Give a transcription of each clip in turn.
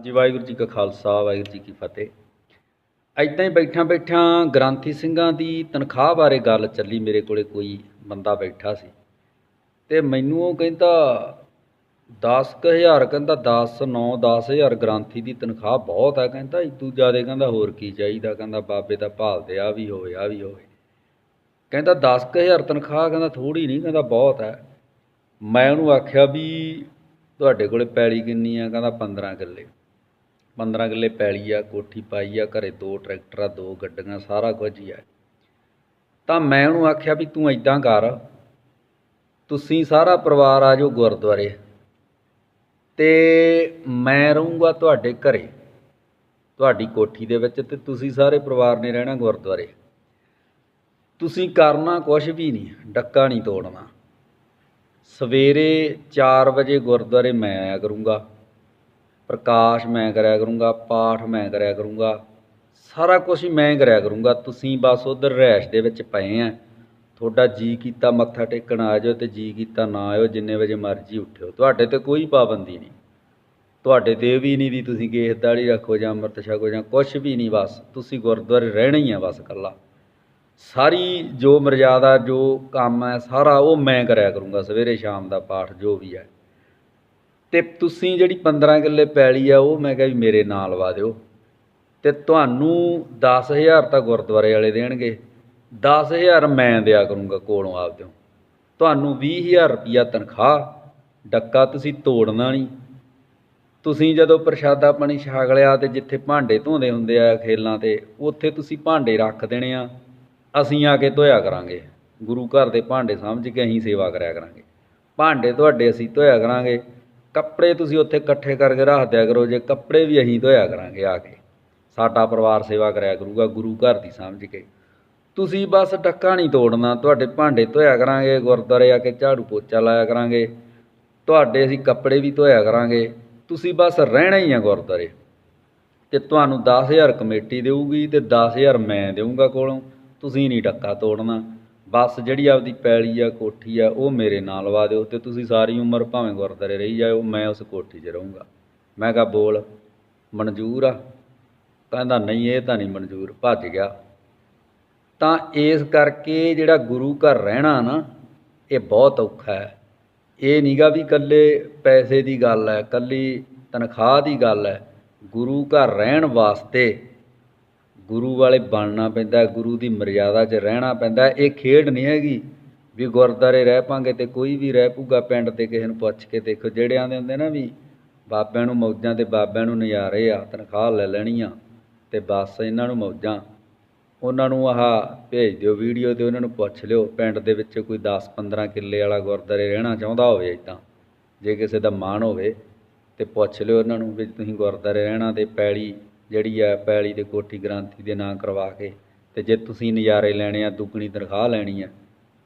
ਜੀ, ਵਾਹਿਗੁਰੂ ਜੀ ਕਾ ਖਾਲਸਾ, ਵਾਹਿਗੁਰੂ ਜੀ ਕੀ ਫਤਿਹ। ਐਦਾਂ ਹੀ ਬੈਠਾਂ ਬੈਠਾਂ ਗ੍ਰਾਂਥੀ ਸਿੰਘਾਂ ਦੀ ਤਨਖਾਹ ਬਾਰੇ ਗੱਲ ਚੱਲੀ, ਮੇਰੇ ਕੋਲੇ ਕੋਈ ਬੰਦਾ ਬੈਠਾ ਸੀ। ਤੇ ਮੈਨੂੰ ਉਹ ਕਹਿੰਦਾ 10000 ਕਹਿੰਦਾ 10 9 10000 ਗ੍ਰਾਂਥੀ ਦੀ ਤਨਖਾਹ ਬਹੁਤ ਹੈ ਕਹਿੰਦਾ ਇਦੂ ਜ਼ਿਆਦਾ, ਕਹਿੰਦਾ ਹੋਰ ਕੀ ਚਾਹੀਦਾ, ਕਹਿੰਦਾ ਬਾਬੇ ਦਾ ਭਾਲਦੇ ਆ ਵੀ ਹੋਵੇ, ਆ ਵੀ ਹੋਵੇ। ਕਹਿੰਦਾ 10000 ਤਨਖਾਹ, ਕਹਿੰਦਾ ਥੋੜੀ ਨਹੀਂ, ਕਹਿੰਦਾ ਬਹੁਤ ਹੈ ਮੈਂ ਉਹਨੂੰ ਆਖਿਆ ਵੀ ਤੁਹਾਡੇ ਕੋਲੇ ਪੈਲੀ ਕਿੰਨੀ ਆ, ਕਹਿੰਦਾ 15 ਕਿੱਲੇ। 15 ਕਿੱਲੇ ਪੈਲੀ ਆ, ਕੋਠੀ ਪਾਈ ਆ, ਘਰੇ ਦੋ ਟਰੈਕਟਰ ਆ, ਦੋ ਗੱਡੀਆਂ, ਸਾਰਾ ਕੁਝ ਹੀ ਆ। ਤਾਂ ਮੈਂ ਉਹਨੂੰ ਆਖਿਆ ਵੀ ਤੂੰ ਐਦਾਂ ਕਰ, ਤੁਸੀਂ ਸਾਰਾ ਪਰਿਵਾਰ ਆ ਜਾਓ ਗੁਰਦੁਆਰੇ। ਤੇ ਮੈਂ ਰਹੂੰਗਾ ਤੁਹਾਡੇ ਘਰੇ, ਤੁਹਾਡੀ ਕੋਠੀ ਦੇ ਵਿੱਚ ਤੇ ਤੁਸੀਂ ਸਾਰੇ ਪਰਿਵਾਰ ਨੇ ਰਹਿਣਾ ਗੁਰਦੁਆਰੇ। ਤੁਸੀਂ ਕਰਨਾ ਕੁਝ ਵੀ ਨਹੀਂ, ਡੱਕਾ ਨਹੀਂ ਤੋੜਨਾ। ਸਵੇਰੇ 4 ਵਜੇ ਗੁਰਦੁਆਰੇ ਮੈਂ ਆਇਆ ਕਰੂੰਗਾ। ਪ੍ਰਕਾਸ਼ ਮੈਂ ਕਰਿਆ ਕਰੂੰਗਾ, ਪਾਠ ਮੈਂ ਕਰਿਆ ਕਰੂੰਗਾ, ਸਾਰਾ ਕੁਝ ਹੀ ਮੈਂ ਕਰਿਆ ਕਰੂੰਗਾ, ਤੁਸੀਂ ਬਸ ਉਧਰ ਰਹਿਸ਼ ਦੇ ਵਿੱਚ ਪਏ ਆ। ਤੁਹਾਡਾ ਜੀ ਕੀਤਾ, ਮੱਥਾ ਟੇਕਣ ਆ ਜਾਓ ਤੇ ਜੀ ਕੀਤਾ ਨਾ ਆਇਓ, ਜਿੰਨੇ ਵਜੇ ਮਰਜ਼ੀ ਉੱਠਿਓ। ਤੁਹਾਡੇ ਤੇ ਕੋਈ ਪਾਬੰਦੀ ਨਹੀਂ। ਤੁਹਾਡੇ ਤੇ ਇਹ ਵੀ ਨਹੀਂ ਵੀ ਤੁਸੀਂ ਕੇਸ ਦਾੜੀ ਰੱਖੋ ਜਾਂ ਅੰਮ੍ਰਿਤ ਛਕੋ ਜਾਂ ਕੁਝ ਵੀ ਨਹੀਂ, ਬਸ ਤੁਸੀਂ ਗੁਰਦੁਆਰੇ ਰਹਿਣਾ ਹੀ ਆ ਬਸ ਇਕੱਲਾ। ਸਾਰੀ ਜੋ ਮਰਜ਼ਾਦਾ, ਜੋ ਕੰਮ ਹੈ ਸਾਰਾ ਉਹ ਮੈਂ ਕਰਿਆ ਕਰੂੰਗਾ, ਸਵੇਰੇ ਸ਼ਾਮ ਦਾ ਪਾਠ ਜੋ ਵੀ ਹੈ ਤੇ ਤੁਸੀਂ ਜਿਹੜੀ 15 ਕਿੱਲੇ ਪੈਲੀ ਆ, ਉਹ ਮੈਂ ਕਿਹਾ ਵੀ ਮੇਰੇ ਨਾਲ ਲਵਾ ਦਿਓ। ਤੇ ਤੁਹਾਨੂੰ 10000 ਤਾਂ ਗੁਰਦੁਆਰੇ ਵਾਲੇ ਦੇਣਗੇ। 10000 ਮੈਂ ਦਿਆ ਕਰੂੰਗਾ ਕੋਲੋਂ ਆਪਦਿਓ। ਤੁਹਾਨੂੰ 20000 ਰੁਪਿਆ ਤਨਖਾਹ, ਡੱਕਾ ਤੁਸੀਂ ਤੋੜਨਾ ਨਹੀਂ। ਤੁਸੀਂ ਜਦੋਂ ਪ੍ਰਸ਼ਾਦਾ ਪਾਣੀ ਛਾਗ ਲਿਆ ਤੇ ਜਿੱਥੇ ਭਾਂਡੇ ਧੋਂਦੇ ਹੁੰਦੇ ਆ ਖੇਲਾਂ ਤੇ, ਉੱਥੇ ਤੁਸੀਂ ਭਾਂਡੇ ਰੱਖ ਦੇਣੇ ਆ। ਅਸੀਂ ਆ ਕੇ ਧੋਇਆ ਕਰਾਂਗੇ। ਗੁਰੂ ਘਰ ਦੇ ਭਾਂਡੇ ਸਮਝ ਕੇ ਅਸੀਂ ਸੇਵਾ ਕਰਿਆ ਕਰਾਂਗੇ। ਭਾਂਡੇ ਤੁਹਾਡੇ ਅਸੀਂ ਧੋਇਆ ਕਰਾਂਗੇ। ਕੱਪੜੇ ਤੁਸੀਂ ਉੱਥੇ ਇਕੱਠੇ ਕਰਕੇ ਰੱਖ ਦਿਆ ਕਰੋ, ਜੇ ਕੱਪੜੇ ਵੀ ਅਸੀਂ ਧੋਇਆ ਕਰਾਂਗੇ ਆ ਕੇ। ਸਾਡਾ ਪਰਿਵਾਰ ਸੇਵਾ ਕਰਿਆ ਕਰੂਗਾ, ਗੁਰੂ ਘਰ ਦੀ ਸਮਝ ਕੇ। ਤੁਸੀਂ ਬਸ ਟੱਕਾ ਨਹੀਂ ਤੋੜਨਾ, ਤੁਹਾਡੇ ਭਾਂਡੇ ਧੋਇਆ ਕਰਾਂਗੇ, ਗੁਰਦੁਆਰੇ ਆ ਕੇ ਝਾੜੂ ਪੋਚਾ ਲਾਇਆ ਕਰਾਂਗੇ। ਤੁਹਾਡੇ ਅਸੀਂ ਕੱਪੜੇ ਵੀ ਧੋਇਆ ਕਰਾਂਗੇ। ਤੁਸੀਂ ਬਸ ਰਹਿਣਾ ਹੀ ਆ ਗੁਰਦੁਆਰੇ। ਤੇ ਤੁਹਾਨੂੰ 10000 ਕਮੇਟੀ ਦੇਊਗੀ ਤੇ 10000 ਮੈਂ ਦੇਊਂਗਾ ਕੋਲੋਂ। ਤੁਸੀਂ ਨਹੀਂ ਟੱਕਾ ਤੋੜਨਾ। ਬਸ ਜਿਹੜੀ ਆਪਦੀ ਪੈਲੀ ਆ, ਕੋਠੀ ਆ, ਉਹ ਮੇਰੇ ਨਾਲ ਲਵਾ ਦਿਓ ਤੇ ਤੁਸੀਂ ਸਾਰੀ ਉਮਰ ਭਾਵੇਂ ਗੁਰਦੁਆਰੇ ਰਹੀ ਜਾਓ, ਮੈਂ ਉਸ ਕੋਠੀ 'ਚ ਰਹੂੰਗਾ। ਮੈਂ ਕਿਹਾ, ਬੋਲ, ਮਨਜ਼ੂਰ ਆ? ਕਹਿੰਦਾ, ਨਹੀਂ, ਇਹ ਤਾਂ ਨਹੀਂ ਮਨਜ਼ੂਰ, ਭੱਜ ਗਿਆ। ਤਾਂ ਇਸ ਕਰਕੇ ਜਿਹੜਾ ਗੁਰੂ ਘਰ ਰਹਿਣਾ ਨਾ, ਇਹ ਬਹੁਤ ਔਖਾ ਹੈ। ਇਹ ਨੀਗਾ ਵੀ ਇਕੱਲੇ ਪੈਸੇ ਦੀ ਗੱਲ ਹੈ, ਇਕੱਲੀ ਤਨਖਾਹ ਦੀ ਗੱਲ ਹੈ। ਗੁਰੂ ਘਰ ਰਹਿਣ ਵਾਸਤੇ ਗੁਰੂ ਵਾਲੇ ਬਣਨਾ ਪੈਂਦਾ ਗੁਰੂ ਦੀ ਮਰਿਆਦਾ 'ਚ ਰਹਿਣਾ ਪੈਂਦਾ ਇਹ ਖੇਡ ਨਹੀਂ ਹੈਗੀ ਵੀ ਗੁਰਦਾਰੇ ਰਹਿ ਪਾਂਗੇ ਤੇ ਕੋਈ ਵੀ ਰਹਿ ਪੂਗਾ ਪਿੰਡ ਤੇ ਕਿਸੇ ਨੂੰ ਪੁੱਛ ਕੇ ਦੇਖੋ। ਜਿਹੜਿਆਂ ਦੇ ਹੁੰਦੇ ਨਾ ਵੀ ਬਾਬਿਆਂ ਨੂੰ ਮੌਜਾਂ ਤੇ ਬਾਬਿਆਂ ਨੂੰ ਨਜ਼ਾਰੇ ਆ, ਤਨਖਾਹ ਲੈ ਲੈਣੀ ਆ ਤੇ ਬਸ ਇਹਨਾਂ ਨੂੰ ਮੌਜਾਂ। ਉਹਨਾਂ ਨੂੰ ਆਹ ਭੇਜ ਦਿਓ ਵੀਡੀਓ ਤੇ ਉਹਨਾਂ ਨੂੰ ਪੁੱਛ ਲਿਓ। ਪਿੰਡ ਦੇ ਵਿੱਚ ਕੋਈ 10-15 ਕਿੱਲੇ ਵਾਲਾ ਗੁਰਦਾਰੇ ਰਹਿਣਾ ਚਾਹੁੰਦਾ ਹੋਵੇ ਇਦਾਂ, ਜੇ ਕਿਸੇ ਦਾ ਮਾਣ ਹੋਵੇ ਤੇ ਪੁੱਛ ਲਿਓ ਉਹਨਾਂ ਨੂੰ ਵੀ ਤੁਸੀਂ ਗੁਰਦਾਰੇ ਰਹਿਣਾ ਤੇ ਪੈਲੀ ਜਿਹੜੀ ਆ ਪੈਲੀ ਤੇ ਕੋਠੀ ਗ੍ਰਾਂਥੀ ਦੇ ਨਾਂ ਕਰਵਾ ਕੇ ਅਤੇ ਜੇ ਤੁਸੀਂ ਨਜ਼ਾਰੇ ਲੈਣੇ ਆ, ਦੁੱਗਣੀ ਤਨਖਾਹ ਲੈਣੀ ਹੈ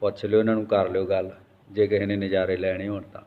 ਪੁੱਛ ਲਿਓ ਇਹਨਾਂ ਨੂੰ, ਕਰ ਲਿਓ ਗੱਲ, ਜੇ ਕਿਸੇ ਨੇ ਨਜ਼ਾਰੇ ਲੈਣੇ ਹੋਣ ਤਾਂ।